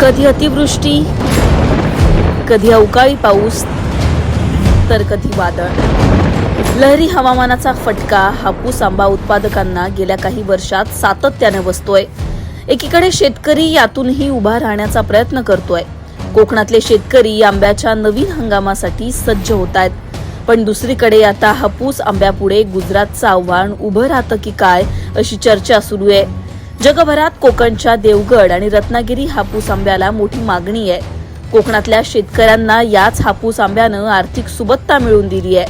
कधी अतिवृष्टी कधी अवकाळी पाऊस तर कधी वादळ. लहरी हवामानाचा फटका हापूस आंबा उत्पादकांना गेल्या काही वर्षात सातत्याने बसतोय. एकीकडे शेतकरी यातूनही उभा राहण्याचा प्रयत्न करतोय. कोकणातले शेतकरी आंब्याच्या नवीन हंगामासाठी सज्ज होत आहेत पण दुसरीकडे आता हापूस आंब्यापुढे गुजरातचं आव्हान उभं राहतं की काय अशी चर्चा सुरू आहे. जगभरात कोकणच्या देवगड आणि रत्नागिरी हापूस आंब्याला मोठी मागणी आहे. कोकणातल्या शेतकऱ्यांना याच हापूस आंब्यानं आर्थिक सुबत्ता मिळवून दिली आहे.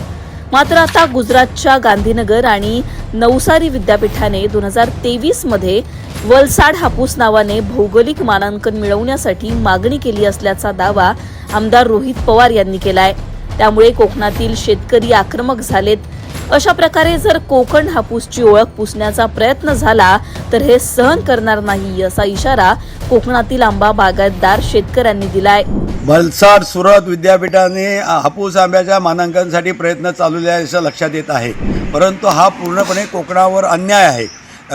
मात्र आता गुजरातच्या गांधीनगर आणि नवसारी विद्यापीठाने दोन हजार तेवीसमध्ये वलसाड हापूस नावाने भौगोलिक मानांकन मिळवण्यासाठी मागणी केली असल्याचा दावा आमदार रोहित पवार यांनी केलाय. त्यामुळे कोकणातील शेतकरी आक्रमक झालेत. अशा प्रकारे जर कोकण हापूसची ओळख पुसण्याचा प्रयत्न झाला तर हे सहन करणार नाही असा इशारा कोकणातील आंबा बागायतदार शेतकऱ्यांनी दिलाय. वलसाड सुरत विद्यापीठाने हापूस आंब्याच्या मानांकनासाठी प्रयत्न चालवले आहे असं लक्षात येत आहे. परंतु हा पूर्णपणे कोकणावर अन्याय आहे.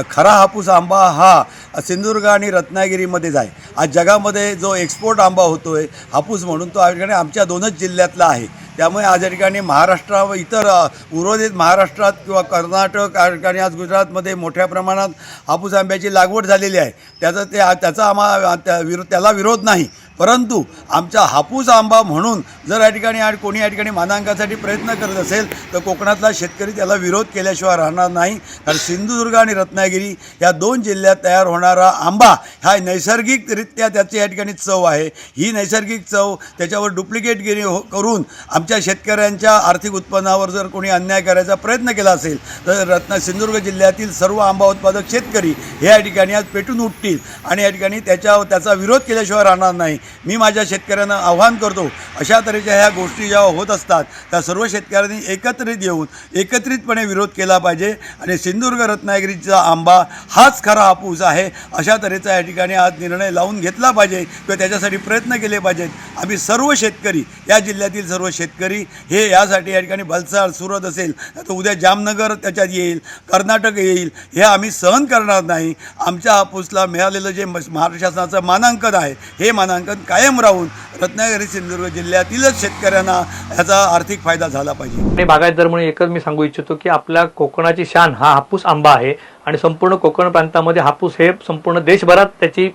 खरा हापूस आंबा हा सिंधुदुर्ग आणि रत्नागिरीमध्येच आहे आज जगामध्ये जो एक्सपोर्ट आंबा होतो आहे हापूस म्हणून तो या ठिकाणी आमच्या दोनच जिल्ह्यातला आहे. त्यामुळे आज या ठिकाणी महाराष्ट्रा व इतर उर्वरित महाराष्ट्रात किंवा कर्नाटक या ठिकाणी आज गुजरातमध्ये मोठ्या प्रमाणात हापूस आंब्याची लागवड झालेली आहे. त्याचं ते त्याचा आम्हा त्या विरो त्याला विरोध नाही. परंतु आमचा हापूस आंबा म्हणून जर या ठिकाणी आणि कोणी या ठिकाणी मानांकासाठी प्रयत्न करत असेल तर कोकणातला शेतकरी त्याला विरोध केल्याशिवाय राहणार नाही. कारण सिंधुदुर्ग आणि रत्नागिरी या दोन जिल्ह्यात तयार होणारा आंबा हा नैसर्गिकरित्या त्याची या ठिकाणी चव आहे. ही नैसर्गिक चव त्याच्यावर डुप्लिकेट गिरी हो करून आमच्या शेतकऱ्यांच्या आर्थिक उत्पन्नावर जर कोणी अन्याय करायचा प्रयत्न केला असेल तर रत्न सिंधुदुर्ग जिल्ह्यातील सर्व आंबा उत्पादक शेतकरी हे या ठिकाणी आज पेटून उठतील आणि या ठिकाणी त्याच्या त्याचा विरोध केल्याशिवाय राहणार नाही. मी माझ्या शेतकऱ्यांना आव्हान करतो अशा तऱ्हेच्या ह्या गोष्टी जेव्हा होत असतात त्या सर्व शेतकऱ्यांनी एकत्रित येऊन एकत्रितपणे विरोध केला पाहिजे. आणि सिंधुदुर्ग रत्नागिरीचा आंबा हाच खरा हापूस आहे अशा तऱ्हेचा या ठिकाणी आज निर्णय लावून घेतला पाहिजे किंवा त्याच्यासाठी प्रयत्न केले पाहिजेत. आम्ही सर्व शेतकरी या जिल्ह्यातील सर्व शेतकरी हे यासाठी या ठिकाणी वलसाड सुरत असेल तर उद्या जामनगर त्याच्यात येईल कर्नाटक येईल हे आम्ही सहन करणार नाही. आमच्या हापूसला मिळालेलं जे महाराष्ट्र शासनाचं मानांकन आहे हे मानांकन कायम राहून रत्नागिरी सिंधुदुर्ग जिल्ह्यातीलच शेतकऱ्यांना ह्याचा आर्थिक फायदा झाला पाहिजे. बागायत बागायतदार म्हणून एकच मी सांगू इच्छितो की आपल्या कोकणाची शान हा हापूस आंबा आहे आणि संपूर्ण कोकण प्रांतामध्ये हापूस हे संपूर्ण देशभरात त्याची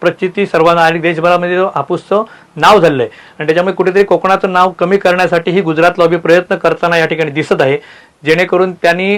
प्रचिती सर्वांना आणि देशभरामध्ये हापूसचं नाव झालेलं आहे आणि त्याच्यामुळे कुठेतरी कोकणाचं नाव कमी करण्यासाठी ही गुजरात लॉबी प्रयत्न करताना या ठिकाणी दिसत आहे. जेणेकरून त्यांनी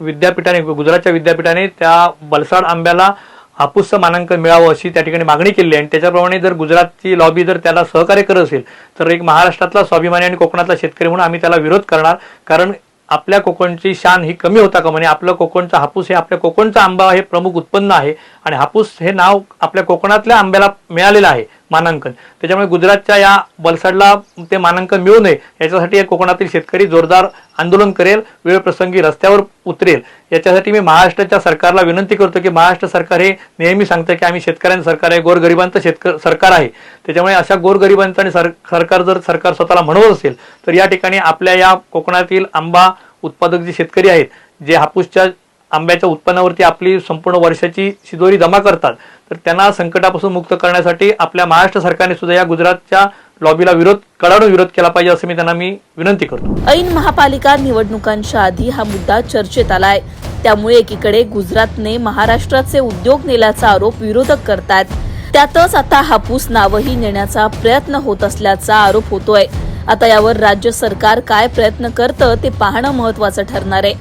विद्यापीठाने गुजरातच्या विद्यापीठाने त्या बलसाड आंब्याला हापूसचं मानांकन मिळावं अशी त्या ठिकाणी मागणी केली आहे. आणि त्याच्याप्रमाणे जर गुजरातची लॉबी जर त्याला सहकार्य करत असेल तर एक महाराष्ट्रातला स्वाभिमानी आणि कोकणातला शेतकरी म्हणून आम्ही त्याला विरोध करणार. कारण आपल्या कोकणची शान ही कमी होता का म्हणे आपलं कोकणचा हापूस हे आपल्या कोकणचा आंबा हे प्रमुख उत्पन्न आहे. आणि हापूस हे नाव आपल्या कोकणातल्या आंब्याला मिळालेलं आहे. मानांकन. त्याच्यामुळे गुजरातच्या या बलसाडला ते मानांकन मिळू नये याच्यासाठी या कोकणातील शेतकरी जोरदार आंदोलन करेल वेळप्रसंगी रस्त्यावर उतरेल. याच्यासाठी मी महाराष्ट्राच्या सरकारला विनंती करतो की महाराष्ट्र सरकार हे नेहमी सांगतं की आम्ही शेतकऱ्यांचं सरकार आहे गोरगरिबांचं शेतक सरकार आहे. त्याच्यामुळे अशा गोरगरिबांचं आणि सर सरकार जर सरकार स्वतःला म्हणवत असेल तर या ठिकाणी आपल्या या कोकणातील आंबा उत्पादक जे शेतकरी आहेत जे हापूसच्या आंब्याच्या उत्पन्नावरती आपली संपूर्ण वर्षाची शिदोरी जमा करतात. तर त्यांना संकटापासून मुक्त करण्यासाठी आपल्या महाराष्ट्र सरकारने सुद्धा या गुजरातच्या लॉबीला विरोध कडाडून विरोध केला पाहिजे असं मी त्यांना मी विनंती करतो. ऐन महापालिका निवडणुकांच्या आधी हा मुद्दा चर्चेत आलाय. त्यामुळे एकीकडे गुजरातने महाराष्ट्राचे उद्योग नेल्याचा आरोप विरोधक करतात त्यातच आता हापूस नावही नेण्याचा प्रयत्न होत असल्याचा आरोप होतोय. आता यावर राज्य सरकार काय प्रयत्न करतं ते पाहणं महत्वाचं ठरणार आहे.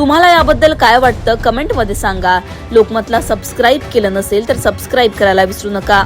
तुम्हाला याबद्दल काय वाटतं? कमेंटमध्ये सांगा. लोकमतला सबस्क्राईब केलं नसेल तर सबस्क्राईब करायला विसरू नका.